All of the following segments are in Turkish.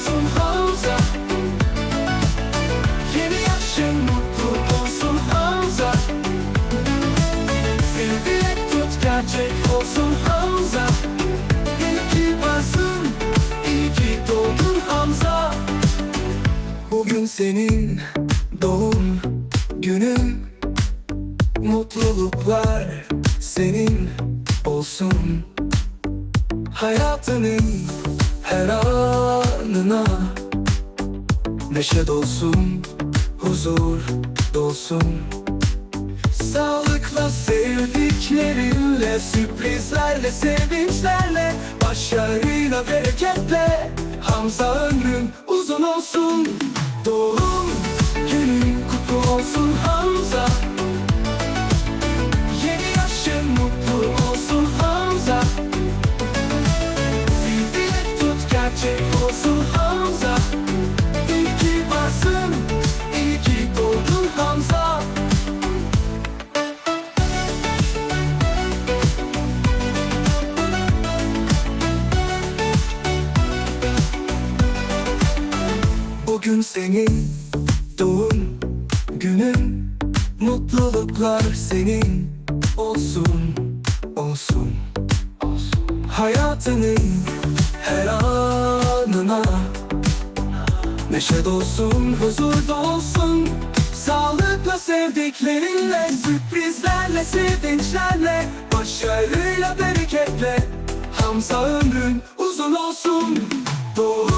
olsun Hamza. Yeni yaşın mutlu olsun Hamza. Bir dilek olsun Hamza. İyi ki varsın, iyi Hamza. Bugün senin doğum günün. Mutluluklar senin olsun. Hayatının her an anına Neşe dolsun, huzur dolsun. Sağlıkla sevdiklerinle, sürprizlerle, sevinçlerle Başarıyla, bereketle. Hamza ömrün uzun olsun Bugün senin doğum günün Mutluluklar senin olsun, olsun. Hayatının her anına Neşe dolsun, huzur dolsun. Sağlıkla sevdiklerinle Sürprizlerle, sevinçlerle Başarıyla, bereketle. Hamza ömrün uzun olsun. Doğum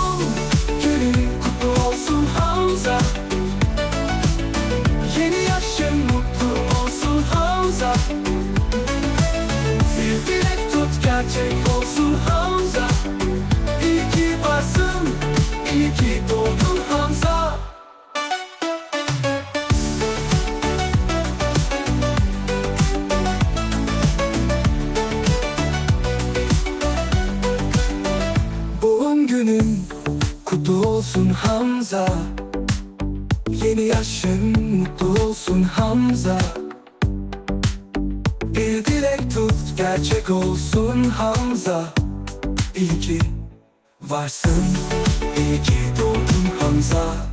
olsun Hamza. Yeni yaşın mutlu olsun Hamza. Bir dilek tut gerçek olsun Hamza. İyi ki varsın, iyi ki doğdun Hamza